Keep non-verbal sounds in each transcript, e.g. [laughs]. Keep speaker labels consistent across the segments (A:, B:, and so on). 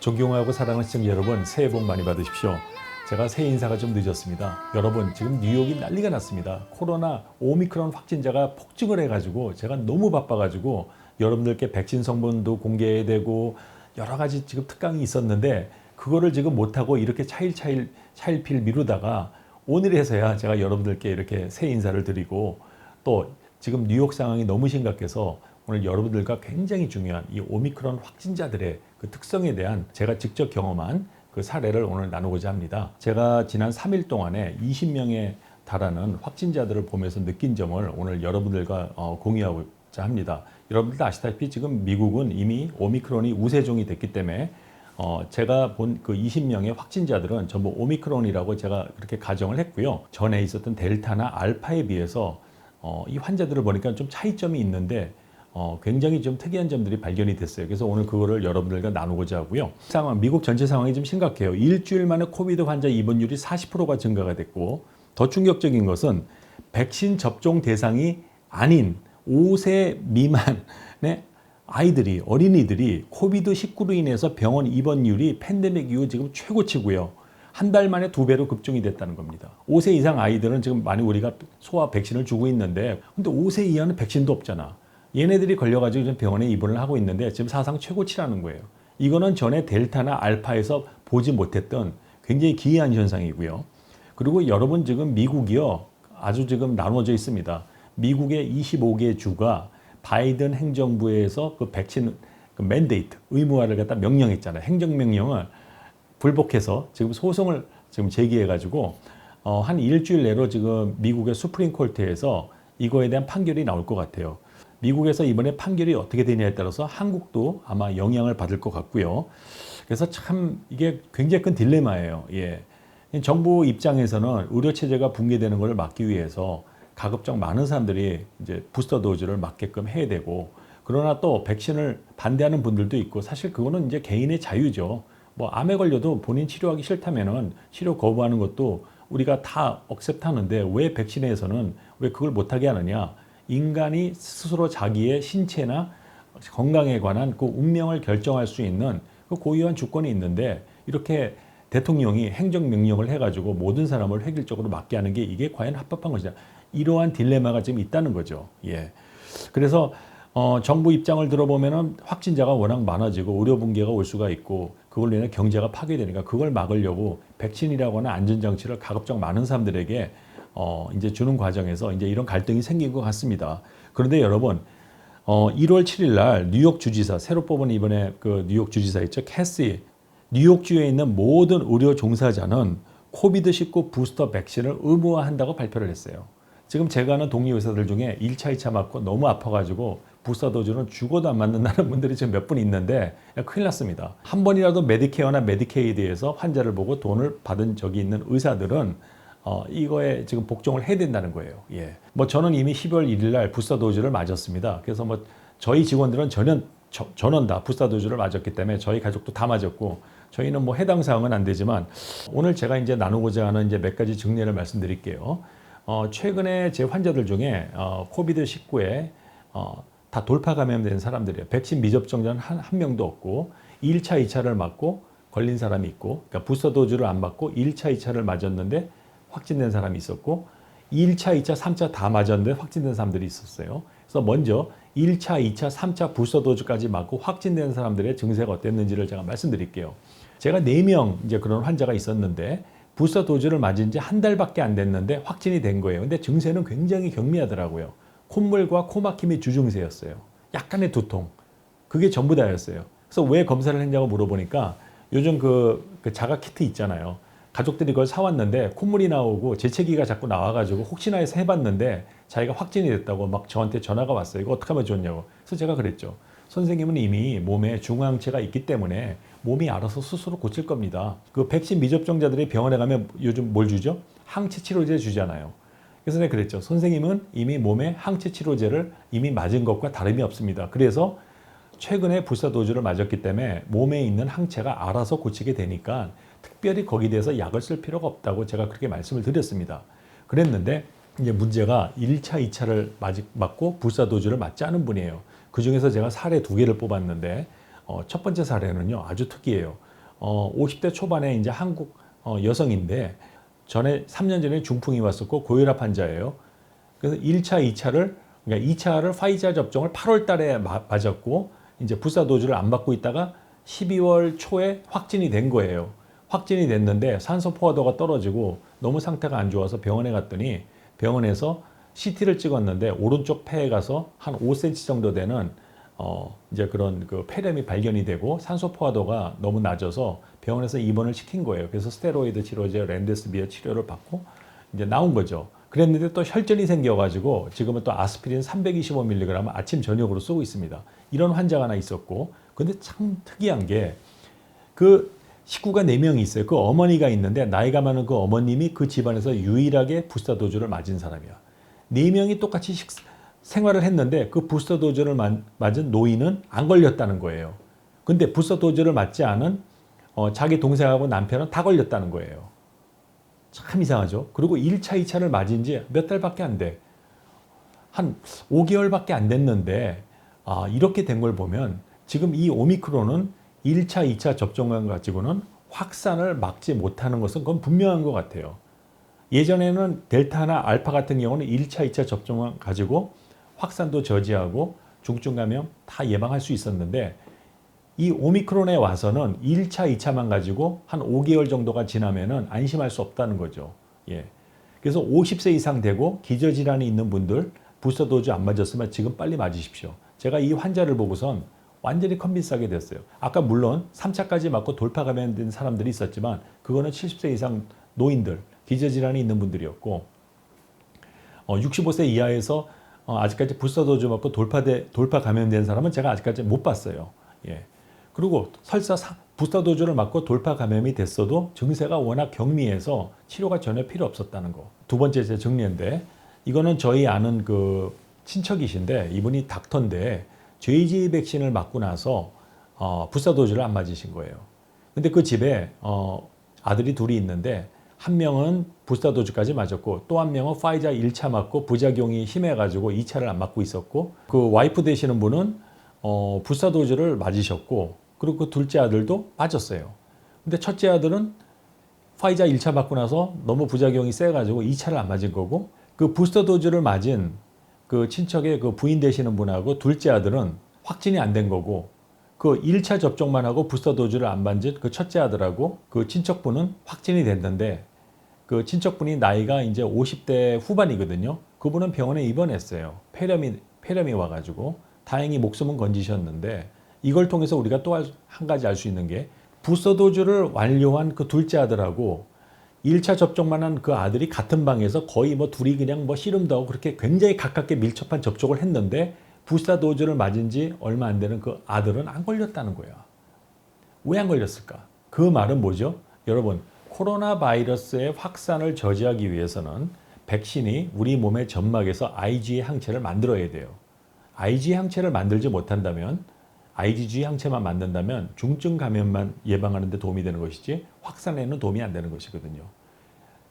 A: 존경하고 사랑하는 시청자 여러분 새해 복 많이 받으십시오. 제가 새해 인사가 좀 늦었습니다. 여러분 지금 뉴욕이 난리가 났습니다. 코로나 오미크론 확진자가 폭증을 해가지고 제가 너무 바빠가지고 여러분들께 백신 성분도 공개해야 되고 여러 가지 지금 특강이 있었는데 그거를 지금 못하고 이렇게 차일차일 차일필 미루다가 오늘에서야 제가 여러분들께 이렇게 새 인사를 드리고 또 지금 뉴욕 상황이 너무 심각해서 오늘 여러분들과 굉장히 중요한 이 오미크론 확진자들의 그 특성에 대한 제가 직접 경험한 그 사례를 오늘 나누고자 합니다. 제가 지난 3일 동안에 20명에 달하는 확진자들을 보면서 느낀 점을 오늘 여러분들과 어, 공유하고자 합니다. 여러분들도 아시다시피 지금 미국은 이미 오미크론이 우세종이 됐기 때문에 어, 제가 본 그 20명의 확진자들은 전부 오미크론이라고 제가 그렇게 가정을 했고요. 전에 있었던 델타나 알파에 비해서 어, 이 환자들을 보니까 좀 차이점이 있는데 어, 굉장히 좀 특이한 점들이 발견이 됐어요. 그래서 오늘 그거를 여러분들과 나누고자 하고요. 상황, 미국 전체 상황이 좀 심각해요. 일주일 만에 코비드 환자 입원율이 40%가 증가가 됐고 더 충격적인 것은 백신 접종 대상이 아닌 5세 미만의 아이들이 어린이들이 코비드 19로 인해서 병원 입원율이 팬데믹 이후 지금 최고치고요. 한 달 만에 두 배로 급증이 됐다는 겁니다. 5세 이상 아이들은 지금 많이 우리가 소아 백신을 주고 있는데 근데 5세 이하는 백신도 없잖아. 얘네들이 걸려가지고 지금 병원에 입원을 하고 있는데 지금 사상 최고치라는 거예요. 이거는 전에 델타나 알파에서 보지 못했던 굉장히 기이한 현상이고요. 그리고 여러분 지금 미국이요 아주 지금 나눠져 있습니다. 미국의 25개 주가 바이든 행정부에서 그 백신 그 맨데이트 의무화를 갖다 명령했잖아요. 행정명령을 불복해서 지금 소송을 지금 제기해 가지고 어, 한 일주일 내로 지금 미국의 수프림 콜트에서 이거에 대한 판결이 나올 것 같아요. 미국에서 이번에 판결이 어떻게 되냐에 따라서 한국도 아마 영향을 받을 것 같고요. 그래서 참 이게 굉장히 큰 딜레마예요. 예. 정부 입장에서는 의료 체제가 붕괴되는 것을 막기 위해서 가급적 많은 사람들이 이제 부스터 도즈를 맞게끔 해야 되고 그러나 또 백신을 반대하는 분들도 있고 사실 그거는 이제 개인의 자유죠. 뭐 암에 걸려도 본인 치료하기 싫다면은 치료 거부하는 것도 우리가 다 억셉트하는데 왜 백신에서는 왜 그걸 못하게 하느냐? 인간이 스스로 자기의 신체나 건강에 관한 그 운명을 결정할 수 있는 그 고유한 주권이 있는데 이렇게 대통령이 행정명령을 해가지고 모든 사람을 획일적으로 맞게 하는 게 이게 과연 합법한 것이냐. 이러한 딜레마가 지금 있다는 거죠. 예. 그래서 어, 정부 입장을 들어보면은 확진자가 워낙 많아지고 의료 붕괴가 올 수가 있고 그걸로 인해 경제가 파괴되니까 그걸 막으려고 백신이라고 하는 안전장치를 가급적 많은 사람들에게 어, 이제 주는 과정에서 이제 이런 갈등이 생긴 것 같습니다. 그런데 여러분, 어, 1월 7일 날 뉴욕 주지사, 새로 뽑은 이번에 그 뉴욕 주지사 있죠. 캐시. 뉴욕주에 있는 모든 의료 종사자는 코비드19 부스터 백신을 의무화한다고 발표를 했어요. 지금 제가 아는 동료 의사들 중에 1차, 2차 맞고 너무 아파가지고 부스터 도즈는 죽어도 안 맞는다는 [laughs] 분들이 지금 몇 분 있는데 큰일 났습니다. 한 번이라도 메디케어나 메디케이드에서 환자를 보고 돈을 받은 적이 있는 의사들은 어, 이거에 지금 복종을 해야 된다는 거예요. 예. 뭐 저는 이미 12월 1일 날 부스터 도즈를 맞았습니다. 그래서 뭐 저희 직원들은 전원, 저, 전원 다 부스터 도즈를 맞았기 때문에 저희 가족도 다 맞았고 저희는 뭐 해당 사항은 안 되지만 오늘 제가 이제 나누고자 하는 이제 몇 가지 증례를 말씀드릴게요. 어, 최근에 제 환자들 중에 어, 코비드 19에 어, 다 돌파 감염된 사람들이에요. 백신 미접종자는 한, 한 명도 없고 1차, 2차를 맞고 걸린 사람이 있고 그러니까 부스터 도즈를 안 맞고 1차, 2차를 맞았는데 확진된 사람이 있었고 1차, 2차, 3차 다 맞았는데 확진된 사람들이 있었어요. 그래서 먼저 1차, 2차, 3차 부스터 도즈까지 맞고 확진된 사람들의 증세가 어땠는지를 제가 말씀드릴게요. 제가 4명 이제 그런 환자가 있었는데 부스터 도즈를 맞은 지 한 달밖에 안 됐는데 확진이 된 거예요. 근데 증세는 굉장히 경미하더라고요. 콧물과 코막힘이 주증세였어요. 약간의 두통. 그게 전부 다였어요. 그래서 왜 검사를 했냐고 물어보니까 요즘 그, 그 자가 키트 있잖아요. 가족들이 그걸 사왔는데 콧물이 나오고 재채기가 자꾸 나와가지고 혹시나 해서 해봤는데 자기가 확진이 됐다고 막 저한테 전화가 왔어요. 이거 어떻게 하면 좋냐고. 그래서 제가 그랬죠. 선생님은 이미 몸에 중화항체가 있기 때문에 몸이 알아서 스스로 고칠 겁니다. 그 백신 미접종자들이 병원에 가면 요즘 뭘 주죠? 항체 치료제 주잖아요. 그래서 내가 그랬죠. 선생님은 이미 몸에 항체 치료제를 이미 맞은 것과 다름이 없습니다. 그래서 최근에 불사 도주를 맞았기 때문에 몸에 있는 항체가 알아서 고치게 되니까 특별히 거기에 대해서 약을 쓸 필요가 없다고 제가 그렇게 말씀을 드렸습니다. 그랬는데 이제 문제가 1차, 2차를 맞고 불사 도주를 맞지 않은 분이에요. 그 중에서 제가 사례 두 개를 뽑았는데 어, 첫 번째 사례는요 아주 특이해요. 어, 50대 초반에 이제 한국 어, 여성인데 전에 3년 전에 중풍이 왔었고 고혈압 환자예요. 그래서 1차, 2차를 그러니까 2차를 파이자 접종을 8월 달에 마- 맞았고 이제 부사 도주를 안 받고 있다가 12월 초에 확진이 된 거예요. 확진이 됐는데 산소 포화도가 떨어지고 너무 상태가 안 좋아서 병원에 갔더니 병원에서 CT를 찍었는데 오른쪽 폐에 가서 한 5cm 정도 되는 어 이제 그런 그 폐렴이 발견이 되고 산소 포화도가 너무 낮아서 병원에서 입원을 시킨 거예요. 그래서 스테로이드 치료제 렌데스비어 치료를 받고 이제 나온 거죠. 그랬는데 또 혈전이 생겨가지고 지금은 또 아스피린 325mg 아침 저녁으로 쓰고 있습니다. 이런 환자가 하나 있었고, 근데 참 특이한 게 그 식구가 네명이 있어요. 그 어머니가 있는데 나이가 많은 그 어머님이 그 집안에서 유일하게 부스터 도주를 맞은 사람이야. 네명이 똑같이 식, 생활을 했는데 그 부스터 만- 맞은 노인은 안 걸렸다는 거예요. 근데 부스터 도주를 맞지 않은 어, 자기 동생하고 남편은 다 걸렸다는 거예요. 참 이상하죠. 그리고 1차, 2차를 맞은 지 몇 달밖에 안 돼. 한 5개월밖에 안 됐는데 아, 이렇게 된 걸 보면 지금 이 오미크론은 1차, 2차 접종만 가지고는 확산을 막지 못하는 것은 그건 분명한 것 같아요. 예전에는 델타나 알파 같은 경우는 1차, 2차 접종만 가지고 확산도 저지하고 중증 감염 다 예방할 수 있었는데 이 오미크론에 와서는 1차, 2차만 가지고 한 5개월 정도가 지나면은 안심할 수 없다는 거죠. 예. 그래서 50세 이상 되고 기저질환이 있는 분들 부스터 도즈 안 맞았으면 지금 빨리 맞으십시오. 제가 이 환자를 보고선 완전히 컨빈스하게 됐어요. 아까 물론 3차까지 맞고 돌파 감염된 사람들이 있었지만 그거는 70세 이상 노인들, 기저질환이 있는 분들이었고 어, 65세 이하에서 어, 아직까지 도즈 맞고 돌파돼, 돌파 감염된 사람은 제가 아직까지 못 봤어요. 예. 그리고 설사 사- 부스터 도즈를 맞고 돌파 감염이 됐어도 증세가 워낙 경미해서 치료가 전혀 필요 없었다는 거. 두 번째 제 정리인데 이거는 저희 아는 그 친척이신데 이분이 닥터인데 JG 백신을 맞고 나서 어, 부스터 도즈를 안 맞으신 거예요. 근데 그 집에 어, 아들이 둘이 있는데 한 명은 부스터 도즈까지 맞았고 또 한 명은 파이자 1차 맞고 부작용이 심해가지고 2차를 안 맞고 있었고 그 와이프 되시는 분은 어, 부스터 도즈를 맞으셨고 그리고 그 둘째 아들도 맞았어요. 근데 첫째 아들은 파이자 1차 맞고 나서 너무 부작용이 세가지고 2차를 안 맞은 거고 그 부스터 도즈를 맞은 그 친척의 그 부인 되시는 분하고 둘째 아들은 확진이 안 된 거고 그 1차 접종만 하고 부스터 도즈를 안 맞은 그 첫째 아들하고 그 친척분은 확진이 됐는데 그 친척분이 나이가 이제 50대 후반이거든요. 그분은 병원에 입원했어요. 폐렴이 폐렴이 와 가지고 다행히 목숨은 건지셨는데 이걸 통해서 우리가 또 한 가지 알 수 있는 게 부스터 도즈를 완료한 그 둘째 아들하고 1차 접종만 한 그 아들이 같은 방에서 거의 뭐 둘이 그냥 뭐 씨름도 하고 그렇게 굉장히 가깝게 밀접한 접촉을 했는데 부스터 도즈를 맞은 지 얼마 안 되는 그 아들은 안 걸렸다는 거야. 왜 안 걸렸을까? 그 말은 뭐죠? 여러분, 코로나 바이러스의 확산을 저지하기 위해서는 백신이 우리 몸의 점막에서 IgE 항체를 만들어야 돼요. IgE 항체를 만들지 못한다면 IgG 항체만 만든다면 중증 감염만 예방하는 데 도움이 되는 것이지 확산에는 도움이 안 되는 것이거든요.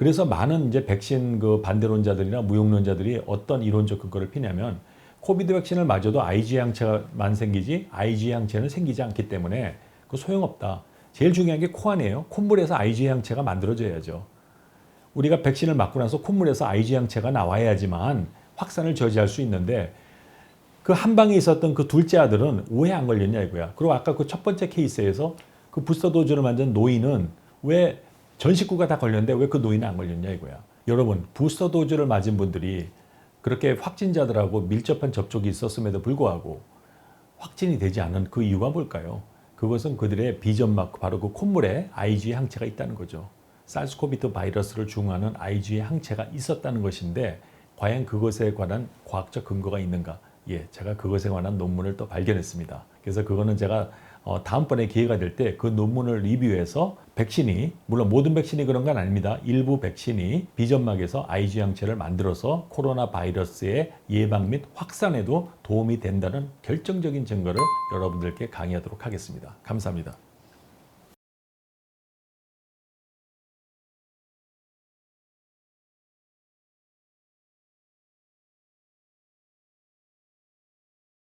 A: 그래서 많은 이제 백신 그 반대론자들이나 무용론자들이 어떤 이론적 근거를 피냐면 코비드 백신을 맞아도 IgE 항체만 생기지 IgE 항체는 생기지 않기 때문에 그 소용없다. 제일 중요한 게 코 안이에요. 콧물에서 IgE 항체가 만들어져야죠. 우리가 백신을 맞고 나서 콧물에서 IgE 항체가 나와야지만 확산을 저지할 수 있는데 그 한 방에 있었던 그 둘째 아들은 왜 안 걸렸냐 이거야. 그리고 아까 그 첫 번째 케이스에서 그 부스터 도즈를 맞은 노인은 왜 전 식구가 다 걸렸는데 왜 그 노인은 안 걸렸냐 이거야. 여러분 부스터 도즈를 맞은 분들이 그렇게 확진자들하고 밀접한 접촉이 있었음에도 불구하고 확진이 되지 않은 그 이유가 뭘까요? 그것은 그들의 비점막 바로 그 콧물에 IgE 항체가 있다는 거죠. 사르스코비드 바이러스를 중화하는 IgE 항체가 있었다는 것인데 과연 그것에 관한 과학적 근거가 있는가? 예, 제가 그것에 관한 논문을 또 발견했습니다. 그래서 그거는 제가 어, 다음번에 기회가 될 때 그 논문을 리뷰해서 백신이 물론 모든 백신이 그런 건 아닙니다. 일부 백신이 비점막에서 IgE 항체를 만들어서 코로나 바이러스의 예방 및 확산에도 도움이 된다는 결정적인 증거를 여러분들께 강의하도록 하겠습니다. 감사합니다.